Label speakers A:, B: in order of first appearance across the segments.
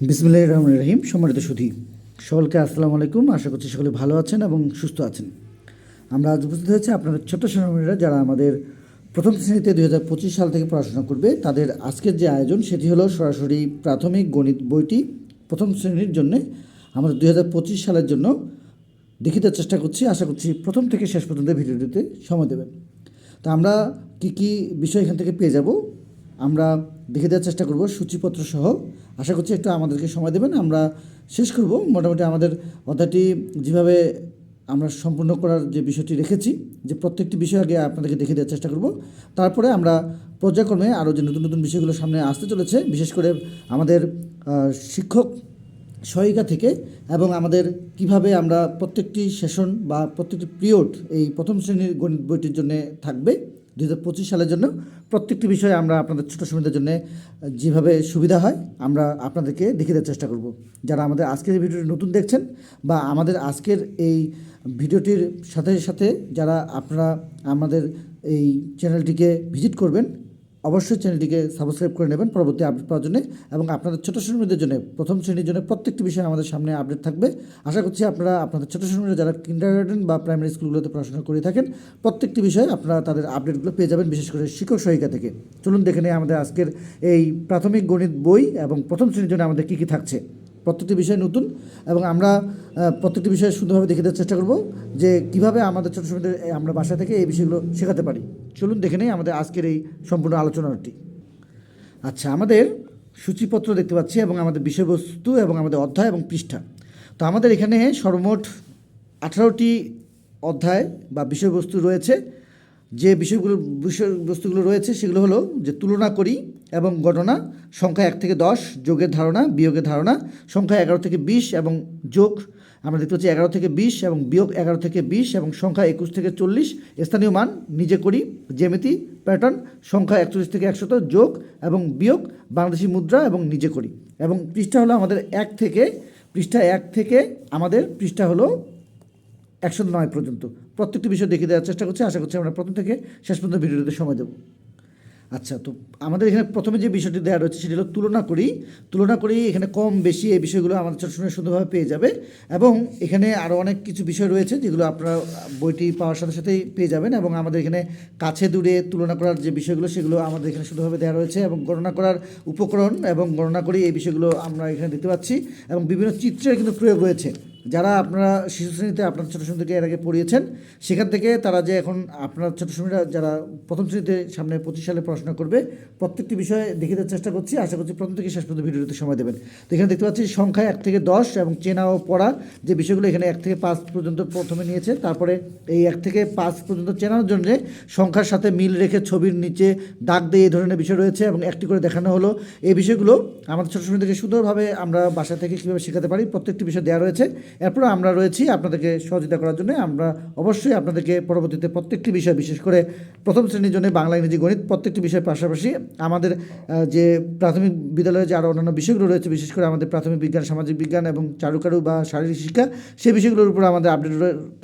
A: বিসমুল্লাহ রহমান রহিম, সম্মানিত সুধী। সকলকে আসসালামু আলাইকুম। আশা করছি সকলে ভালো আছেন এবং সুস্থ আছেন। আমরা আজ উপস্থিত হয়েছি আপনাদের ছোট্ট সোনামণিরা যারা আমাদের প্রথম শ্রেণীতে দুই হাজার পঁচিশ সাল থেকে পড়াশোনা করবে। তাদের আজকের যে আয়োজন, সেটি হলো সরাসরি প্রাথমিক গণিত বইটি প্রথম শ্রেণির জন্যে আমাদের দুই হাজার পঁচিশ সালের জন্য দেখিতে চেষ্টা করছি। আশা করছি প্রথম থেকে শেষ পর্যন্ত ভিডিওটিতে সময় দেবেন। তা আমরা কি কি বিষয় এখান থেকে পেয়ে যাব? আমরা দেখে দেওয়ার চেষ্টা করব, সূচিপত্র সহ। আশা করছি একটু আমাদেরকে সময় দেবেন, আমরা শেষ করব। মোটামুটি আমাদের অধ্যায়টি যেভাবে আমরা সম্পূর্ণ করার যে বিষয়টি রেখেছি, যে প্রত্যেকটি বিষয় আগে আপনাদেরকে দেখে দেওয়ার চেষ্টা করব। তারপরে আমরা পর্যায়ক্রমে আরও যে নতুন নতুন বিষয়গুলো সামনে আসতে চলেছে, বিশেষ করে আমাদের শিক্ষক সহায়িকা থেকে এবং আমাদের কীভাবে আমরা প্রত্যেকটি সেশন বা প্রত্যেকটি পিরিয়ড এই প্রথম শ্রেণির গণিত বইটির জন্য থাকবে দু হাজার পঁচিশ সালের জন্য প্রত্যেকটি বিষয়ে আমরা আপনাদের ছোটো সুবিধার জন্য যেভাবে সুবিধা হয়, আমরা আপনাদেরকে দেখে দেওয়ার চেষ্টা করব। যারা আমাদের আজকের ভিডিওটি নতুন দেখছেন বা আমাদের আজকের এই ভিডিওটির সাথে সাথে যারা আপনারা আমাদের এই চ্যানেলটিকে ভিজিট করবেন অবশ্যই চ্যানেলটিকে সাবস্ক্রাইব করে নেবেন পরবর্তী আপডেট পাওয়ার জন্য এবং আপনাদের ছোটো শ্রমিকদের জন্য প্রথম শ্রেণির জন্য প্রত্যেকটি বিষয় আমাদের সামনে আপডেট থাকবে। আশা করছি আপনারা, আপনাদের ছোটো শ্রেণির যারা কিন্ডারগার্ডেন বা প্রাইমারি স্কুলগুলোতে পড়াশোনা করে থাকেন, প্রত্যেকটি বিষয়ে আপনারা তাদের আপডেটগুলো পেয়ে যাবেন, বিশেষ করে শিক্ষক সহায়িকা থেকে। চলুন দেখে নেই আমাদের আজকের এই প্রাথমিক গণিত বই এবং প্রথম শ্রেণির জন্য আমাদের কী কী থাকছে। প্রত্যেকটি বিষয় নতুন এবং আমরা প্রত্যেকটি বিষয়ে সুন্দরভাবে দেখে দেওয়ার চেষ্টা করব যে কীভাবে আমাদের ছোটো ছোটো আমরা বাসা থেকে এই বিষয়গুলো শেখাতে পারি। চলুন দেখে নেই আমাদের আজকের এই সম্পূর্ণ আলোচনাটি। আচ্ছা আমাদের সূচিপত্র দেখতে পাচ্ছি এবং আমাদের বিষয়বস্তু এবং আমাদের অধ্যায় এবং পৃষ্ঠা। তো আমাদের এখানে সর্বমোট আঠারোটি অধ্যায় বা বিষয়বস্তু রয়েছে। যে বিষয়গুলো, বিষয়বস্তুগুলো রয়েছে সেগুলো হলো যে তুলনা করি এবং গণনা, সংখ্যা এক থেকে দশ, যোগের ধারণা, বিয়োগের ধারণা, সংখ্যা এগারো থেকে বিশ এবং যোগ, আমরা দেখতে পাচ্ছি এগারো থেকে বিশ এবং বিয়োগ এগারো থেকে বিশ এবং সংখ্যা একুশ থেকে চল্লিশ, স্থানীয় মান নিজে করি, জ্যামিতি প্যাটার্ন সংখ্যা একচল্লিশ থেকে একশত, যোগ এবং বিয়োগ, বাংলাদেশি মুদ্রা এবং নিজে করি। এবং পৃষ্ঠা হলো আমাদের এক থেকে, পৃষ্ঠা এক থেকে আমাদের পৃষ্ঠা হলো একশো নয় পর্যন্ত। প্রত্যেকটি বিষয় দেখিয়ে দেওয়ার চেষ্টা করছি, আশা করছি আমরা প্রথম থেকে শেষ পর্যন্ত ভিডিওতে সময় দেবো। আচ্ছা তো আমাদের এখানে প্রথমে যে বিষয়টি দেওয়া রয়েছে সেটি হলো তুলনা করি। তুলনা করি এখানে কম, বেশি এই বিষয়গুলো আমাদের শুনে সুন্দরভাবে পেয়ে যাবে। এবং এখানে আরও অনেক কিছু বিষয় রয়েছে যেগুলো আপনারা বইটি পাওয়ার সাথে সাথেই পেয়ে যাবেন এবং আমাদের এখানে কাছে দূরে তুলনা করার যে বিষয়গুলো সেগুলো আমাদের এখানে সুন্দরভাবে দেওয়া রয়েছে এবং গণনা করার উপকরণ এবং গণনা করি এই বিষয়গুলো আমরা এখানে দেখতে পাচ্ছি এবং বিভিন্ন চিত্রের কিন্তু প্রয়োগ রয়েছে। যারা আপনারা শিশু শ্রেণীতে আপনার ছোটো থেকে এর আগে পড়িয়েছেন, সেখান থেকে তারা যে এখন আপনার ছোটো শ্রেণীরা যারা প্রথম শ্রেণীতে সামনে পঁচিশ সালে পড়াশোনা করবে, প্রত্যেকটি বিষয়ে দেখে দেওয়ার চেষ্টা করছি। আশা করছি প্রথম থেকে শেষ পর্যন্ত ভিডিওতে সময় দেবেন। তো এখানে দেখতে পাচ্ছি সংখ্যা এক থেকে দশ এবং চেনা ও পড়া যে বিষয়গুলো এখানে এক থেকে পাঁচ পর্যন্ত প্রথমে নিয়েছে, তারপরে এই এক থেকে পাঁচ পর্যন্ত চেনার জন্য সংখ্যার সাথে মিল রেখে ছবির নিচে দাগ দিয়ে এই ধরনের বিষয় রয়েছে এবং একটি করে দেখানো হলো। এই বিষয়গুলো আমাদের ছোটো শ্রেণি থেকে সুন্দরভাবে আমরা বাসা থেকে কীভাবে শেখাতে পারি, প্রত্যেকটি বিষয় দেওয়া রয়েছে। এরপর আমরা রয়েছি আপনাদেরকে সহযোগিতা করার জন্য। আমরা অবশ্যই আপনাদেরকে পরবর্তীতে প্রত্যেকটি বিষয়, বিশেষ করে প্রথম শ্রেণির জন্য বাংলা, ইংরেজি, গণিত প্রত্যেকটি বিষয়ের পাশাপাশি আমাদের যে প্রাথমিক বিদ্যালয়ে যে আরও অন্যান্য বিষয়গুলো রয়েছে, বিশেষ করে আমাদের প্রাথমিক বিজ্ঞান, সামাজিক বিজ্ঞান এবং চারুকারু বা শারীরিক শিক্ষা সেই বিষয়গুলোর উপর আমাদের আপডেট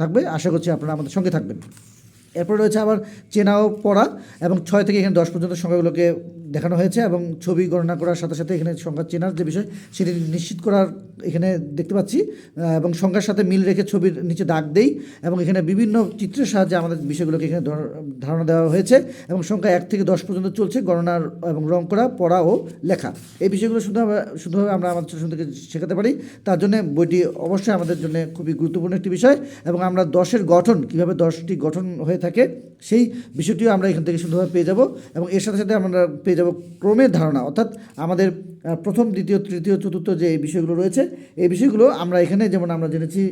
A: থাকবে। আশা করছি আপনারা আমাদের সঙ্গে থাকবেন। এরপর রয়েছে আবার চেনা ও পড়া এবং ছয় থেকে এখানে দশ পর্যন্ত সংখ্যাগুলোকে দেখানো হয়েছে এবং ছবি গণনা করার সাথে সাথে এখানে সংখ্যা চেনার যে বিষয়, সেটি নিশ্চিত করার এখানে দেখতে পাচ্ছি। এবং সংখ্যার সাথে মিল রেখে ছবির নিচে দাগ দেই এবং এখানে বিভিন্ন চিত্রের সাহায্যে আমাদের বিষয়গুলোকে এখানে ধর- ধারণা দেওয়া হয়েছে এবং সংখ্যা এক থেকে দশ পর্যন্ত চলছে গণনার এবং রং করা, পড়া ও লেখা। এই বিষয়গুলো শুধু শুধুভাবে আমরা আমাদের ছোটো থেকে শেখাতে পারি। তার জন্য বইটি অবশ্যই আমাদের জন্য খুবই গুরুত্বপূর্ণ একটি বিষয় এবং আমরা দশের গঠন, কীভাবে দশটি গঠন হয়ে থাকে, সেই বিষয়টিও আমরা এখান থেকে সুন্দরভাবে পেয়ে যাব এবং এর সাথে সাথে আমরা পেয়ে যাব ক্রমের ধারণা, অর্থাৎ আমাদের প্রথম, দ্বিতীয়, তৃতীয়, চতুর্থ যে বিষয়গুলো রয়েছে, এই বিষয়গুলো আমরা এখানে, যেমন আমরা জেনেছি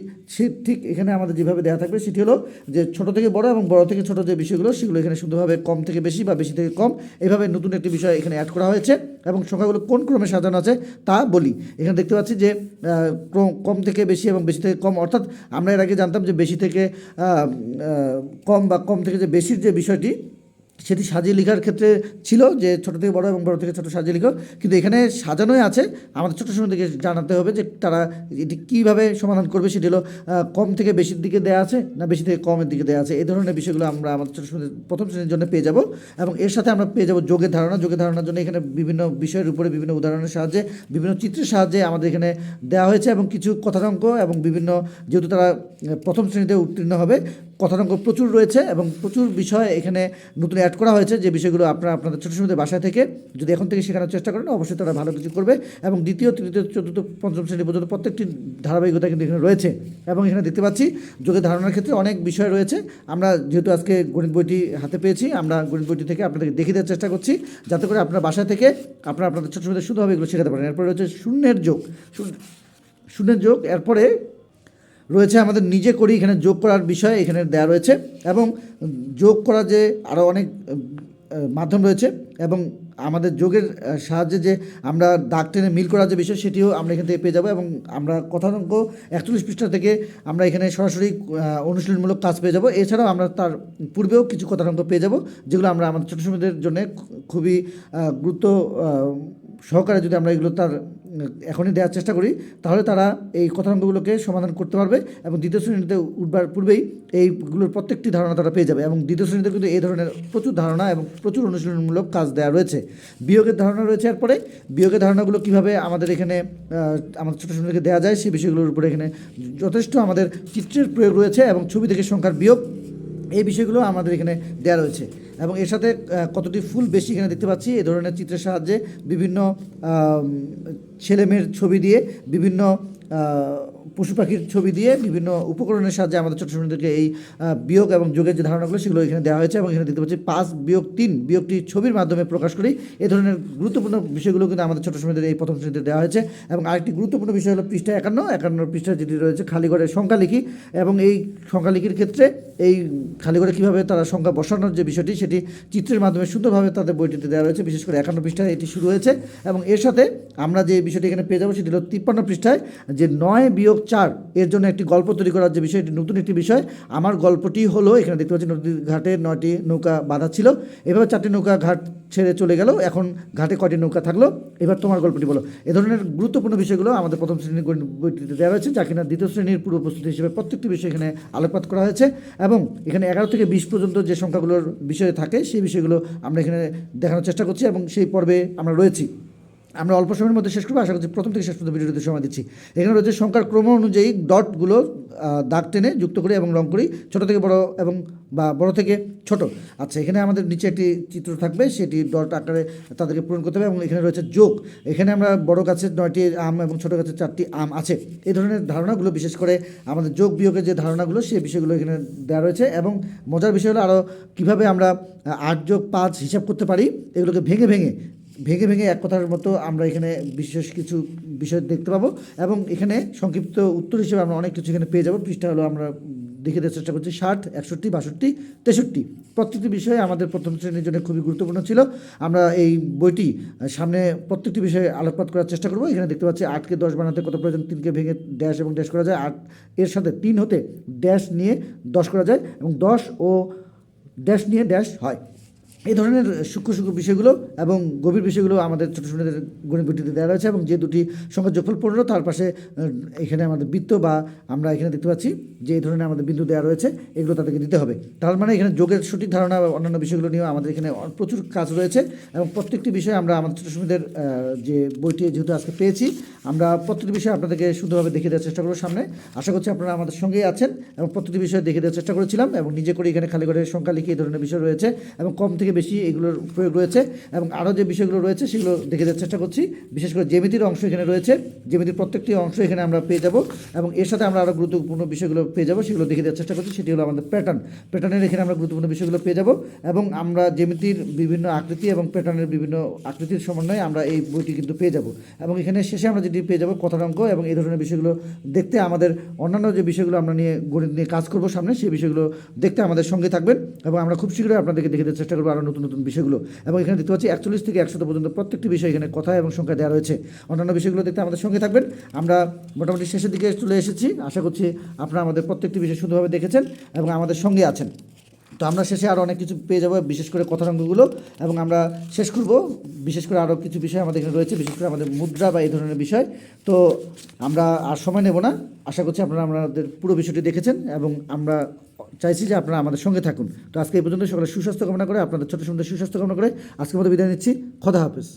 A: ঠিক এখানে আমাদের যেভাবে দেওয়া থাকবে, সেটি হলো যে ছোট থেকে বড় এবং বড় থেকে ছোট যে বিষয়গুলো, সেগুলো এখানে সুন্দরভাবে কম থেকে বেশি বা বেশি থেকে কম এইভাবে নতুন একটি বিষয় এখানে অ্যাড করা হয়েছে এবং সংখ্যাগুলো কোন ক্রমে সাজানো আছে তা বলি। এখানে দেখতে পাচ্ছি যে কম থেকে বেশি এবং বেশি থেকে কম, অর্থাৎ আমরা এর আগে জানতাম যে বেশি থেকে কম বা কম থেকে যে বেশির যে বিষয়টি সেটি সাজিয়ে লেখার ক্ষেত্রে ছিল যে ছোট থেকে বড় এবং বড় থেকে ছোট সাজিয়ে লিখো। কিন্তু এখানে সাজানোই আছে। আমাদের ছোটো সময় থেকে জানাতে হবে যে তারা এটি কীভাবে সমাধান করবে সেটি হলো কম থেকে বেশির দিকে দেওয়া আছে না বেশি থেকে কমের দিকে দেওয়া আছে। এই ধরনের বিষয়গুলো আমরা আমাদের ছোটো সময় প্রথম শ্রেণির জন্য পেয়ে যাব। এবং এর সাথে আমরা পেয়ে যাব যোগের ধারণা। যোগের ধারণার জন্য এখানে বিভিন্ন বিষয়ের উপরে বিভিন্ন উদাহরণের সাহায্যে, বিভিন্ন চিত্রের সাহায্যে আমাদের এখানে দেওয়া হয়েছে এবং কিছু কথাঙ্ক এবং বিভিন্ন, যেহেতু তারা প্রথম শ্রেণীতে উত্তীর্ণ হবে কথাঙ্ক প্রচুর রয়েছে এবং প্রচুর বিষয় এখানে নতুন অ্যাড করা হয়েছে। যে বিষয়গুলো আপনারা আপনাদের ছোটো সময় বাসা থেকে যদি এখন থেকে শেখানোর চেষ্টা করেন, অবশ্যই তারা ভালো কিছু করবে। এবং দ্বিতীয়, তৃতীয়, চতুর্থ, পঞ্চম শ্রেণি পর্যন্ত প্রত্যেকটি ধারাবাহিকতা কিন্তু এখানে রয়েছে। এবং এখানে দেখতে পাচ্ছি যোগের ধারণার ক্ষেত্রে অনেক বিষয় রয়েছে। আমরা যেহেতু আজকে গণিত বইটি হাতে পেয়েছি, আমরা গণিত বইটি থেকে আপনাদেরকে দেখিয়ে দেওয়ার চেষ্টা করছি। যাতে করে আপনার বাসা থেকে আপনারা আপনাদের ছোটো ছোটো শুধুভাবে এগুলো শেখাতে পারেন। এরপরে রয়েছে শূন্যের যোগ। শূন্য- শূন্যের যোগ, এরপরে রয়েছে, আমাদের নিজে করি, এখানে যোগ করার বিষয় এখানে দেওয়া রয়েছে এবং যোগ করা যে আরও অনেক মাধ্যম রয়েছে এবং আমাদের যোগের সাহায্যে যে আমরা দাগ টেনে মিল করার যে বিষয় সেটিও আমরা এখান থেকে পেয়ে যাব এবং আমরা কথাঙ্ক একচল্লিশ পৃষ্ঠা থেকে আমরা এখানে সরাসরি অনুশীলনমূলক কাজ পেয়ে যাব। এছাড়াও আমরা তার পূর্বেও কিছু কথাঙ্ক পেয়ে যাব, যেগুলো আমরা আমাদের ছোটো সময়দের জন্য খুবই গুরুত্ব সহকারে যদি আমরা এগুলো তার এখনই দেওয়ার চেষ্টা করি, তাহলে তারা এই কথাঙ্কগুলোকে সমাধান করতে পারবে এবং দ্বিতীয় শ্রেণীতে উঠবার পূর্বেই এইগুলোর প্রত্যেকটি ধারণা তারা পেয়ে যাবে এবং দ্বিতীয় শ্রেণীতে কিন্তু এই ধরনের প্রচুর ধারণা এবং প্রচুর অনুশীলনমূলক কাজ দেওয়া রয়েছে। বিয়োগের ধারণা রয়েছে এরপরে। বিয়োগের ধারণাগুলো কীভাবে আমাদের এখানে আমাদের ছোটো শ্রেণীকে দেওয়া যায় সেই বিষয়গুলোর উপরে এখানে যথেষ্ট আমাদের চিত্রের প্রয়োগ রয়েছে এবং ছবি থেকে সংখ্যার বিয়োগ, এই বিষয়গুলো আমাদের এখানে দেওয়া রয়েছে। এবং এর সাথে কতটি ফুল বেশি এখানে দেখতে পাচ্ছি এই ধরনের চিত্রের সাহায্যে বিভিন্ন ছেলেমেয়ের ছবি দিয়ে বিভিন্ন পশু পাখির ছবি দিয়ে বিভিন্ন উপকরণের সাহায্যে আমাদের ছোটো ছোটোদেরকে এই বিয়োগ এবং যোগের যে ধারণাগুলো, সেগুলো এখানে দেওয়া হয়েছে এবং এখানে দেখতে পাচ্ছি পাঁচ বিয়োগ তিন বিয়োগটি ছবির মাধ্যমে প্রকাশ করি। এই ধরনের গুরুত্বপূর্ণ বিষয়গুলো কিন্তু আমাদের ছোটো সময়দের এই প্রথম শ্রেণীতে দেওয়া হয়েছে এবং আরেকটি গুরুত্বপূর্ণ বিষয় হলো পৃষ্ঠা একান্ন। একান্ন পৃষ্ঠা যেটি রয়েছে খালি ঘরের সংখ্যা লিখি এবং এই সংখ্যা লিখির ক্ষেত্রে এই খালি ঘরে কীভাবে তারা সংখ্যা বসানোর যে বিষয়টি, সেটি চিত্রের মাধ্যমে সুন্দরভাবে তাদের বইটিতে দেওয়া রয়েছে, বিশেষ করে একান্ন পৃষ্ঠায় এটি শুরু হয়েছে। এবং এর সাথে আমরা যে বিষয়টি এখানে পেয়ে যাব সেটি হলো তিপ্পান্ন পৃষ্ঠায় যে নয় বিয়োগ চার এর জন্য একটি গল্প তৈরি করার যে বিষয়, এটি নতুন একটি বিষয়। আমার গল্পটি হলো, এখানে দেখতে পাচ্ছি নদীর ঘাটে নয়টি নৌকা বাঁধা ছিল। এভাবে চারটি নৌকা ঘাট ছেড়ে চলে গেল, এখন ঘাটে কয়টি নৌকা থাকল? এবার তোমার গল্পটি বলো। এ ধরনের গুরুত্বপূর্ণ বিষয়গুলো আমাদের প্রথম শ্রেণির বইটিতে দেওয়া রয়েছে, যা কিনা দ্বিতীয় শ্রেণির পূর্ব প্রস্তুতি হিসেবে প্রত্যেকটি বিষয় এখানে আলোকপাত করা হয়েছে। এবং এখানে এগারো থেকে বিশ পর্যন্ত যে সংখ্যাগুলোর বিষয় থাকে সেই বিষয়গুলো আমরা এখানে দেখানোর চেষ্টা করছি এবং সেই পর্বে আমরা রয়েছি। আমরা অল্প সময়ের মধ্যে শেষ করব। আশা করছি প্রথম থেকে শেষ পর্যন্ত ভিডিওতে সময় দিচ্ছি। এখানে রয়েছে সংখ্যার ক্রম অনুযায়ী ডটগুলো দাগ টেনে যুক্ত করি এবং রং করি। ছোট থেকে বড় এবং বা বড় থেকে ছোট। আচ্ছা এখানে আমাদের নিচে একটি চিত্র থাকবে। সেটি ডট আকারে তাদেরকে পূরণ করতে হবে এবং এখানে রয়েছে যোগ। এখানে আমরা বড় গাছের নয়টি আম এবং ছোট গাছের চারটি আম আছে। এই ধরনের ধারণাগুলো, বিশেষ করে আমাদের যোগ বিয়োগের যে ধারণাগুলো, সেই বিষয়গুলো এখানে দেওয়া রয়েছে এবং মজার বিষয় হলো আরও কীভাবে আমরা আট যোগ পাঁচ হিসাব করতে পারি। এগুলোকে ভেঙে ভেঙে ভেঙে ভেঙে এক কথার মতো আমরা এখানে বিশেষ কিছু বিষয় দেখতে পাবো। এবং এখানে সংক্ষিপ্ত উত্তর হিসেবে আমরা অনেক কিছু এখানে পেয়ে যাব। পৃষ্ঠা হলো আমরা দেখে দেওয়ার চেষ্টা করছি ষাট, একষট্টি, বাষট্টি, তেষট্টি। প্রত্যেকটি বিষয়ে আমাদের প্রথম শ্রেণির জন্য খুবই গুরুত্বপূর্ণ ছিল। আমরা এই বইটি সামনে প্রত্যেকটি বিষয়ে আলোকপাত করার চেষ্টা করব। এখানে দেখতে পাচ্ছি আটকে দশ বানাতে কত প্রয়োজন, তিনকে ভেঙে ড্যাশ এবং ড্যাশ করা যায়। আট এর সাথে তিন হতে ড্যাশ নিয়ে দশ করা যায়। এবং দশ ও ড্যাশ নিয়ে ড্যাশ হয়। এই ধরনের সূক্ষ্ম সূক্ষ্ম বিষয়গুলো এবং গভীর বিষয়গুলো আমাদের ছোটো ছোটোদের গণিত বইটিতে দেওয়া রয়েছে এবং যে দুটি সংখ্যা যোগফল পনেরো, তার পাশে এখানে আমাদের বৃত্ত বা আমরা এখানে দেখতে পাচ্ছি যে এই ধরনের আমাদের বিন্দু দেওয়া রয়েছে, এগুলো তাদেরকে দিতে হবে। তার মানে এখানে যোগের সঠিক ধারণা বা অন্যান্য বিষয়গুলো নিয়েও আমাদের এখানে প্রচুর কাজ রয়েছে এবং প্রত্যেকটি বিষয়ে আমরা আমাদের ছোটো ছোটোদের যে বইটি যেহেতু আজকে পেয়েছি, আমরা প্রত্যেকটি বিষয়ে আপনাদেরকে সুন্দরভাবে দেখে দেওয়ার চেষ্টা করব সামনে। আশা করছি আপনারা আমাদের সঙ্গেই আছেন এবং প্রত্যেকটি বিষয়ে দেখে দেওয়ার চেষ্টা করেছিলাম এবং নিজে করে এখানে খালি করে সংখ্যা লিখে এই ধরনের বিষয় রয়েছে এবং কম থেকে বেশি এগুলোর প্রয়োগ রয়েছে এবং আরও যে বিষয়গুলো রয়েছে সেগুলো দেখে দেওয়ার চেষ্টা করছি। বিশেষ করে জেমিতির অংশ এখানে রয়েছে। জেমিতির প্রত্যেকটি অংশ এখানে আমরা পেয়ে যাব এবং এর সাথে আমরা আরও গুরুত্বপূর্ণ বিষয়গুলো পেয়ে যাব, সেগুলো দেখে দেওয়ার চেষ্টা করছি। সেটি হলো আমাদের প্যাটার্ন প্যাটার্নের এখানে আমরা গুরুত্বপূর্ণ বিষয়গুলো পেয়ে যাব এবং আমরা জেমিতির বিভিন্ন আকৃতি এবং প্যাটার্নের বিভিন্ন আকৃতির সমন্বয়ে আমরা এই বইটি কিন্তু পেয়ে যাব। এবং এখানে শেষে আমরা যেটি পেয়ে যাব কথার অঙ্ক এবং এই ধরনের বিষয়গুলো দেখতে আমাদের অন্যান্য যে বিষয়গুলো আমরা নিয়ে গণিত নিয়ে কাজ করব সামনে, সেই বিষয়গুলো দেখতে আমাদের সঙ্গে থাকবেন এবং আমরা খুব শীঘ্রই আপনাদেরকে দেখে দেওয়ার চেষ্টা করব। আরও নতুন নতুন বিষয়গুলো। এবং এখানে দেখতে পাচ্ছি একচল্লিশ থেকে একশত পর্যন্ত প্রত্যেকটি বিষয় এখানে কথা এবং সংখ্যা দেওয়া রয়েছে। অন্যান্য বিষয়গুলো দেখতে আমাদের সঙ্গে থাকবেন। আমরা মোটামুটি শেষের দিকে চলে এসেছি। আশা করছি আপনারা আমাদের প্রত্যেকটি বিষয় সুন্দরভাবে দেখেছেন এবং আমাদের সঙ্গে আছেন। তো আমরা শেষে আরও অনেক কিছু পেয়ে যাব, বিশেষ করে কথার অঙ্কগুলো এবং আমরা শেষ করব, বিশেষ করে আরও কিছু বিষয় আমাদের এখানে রয়েছে, বিশেষ করে আমাদের মুদ্রা বা এই ধরনের বিষয়। তো আমরা আর সময় নেব না। আশা করছি আপনারা আমাদের পুরো বিষয়টি দেখেছেন এবং আমরা চাইছি যে আপনারা আমাদের সঙ্গে থাকুন। তো আজকে এই পর্যন্ত সকলে সুস্বাস্থ্য কামনা করে, আপনাদের ছোটো সুন্দর সুস্বাস্থ্য কামনা করে আজকের মতো বিদায় নিচ্ছি। খোদা হাফেজ।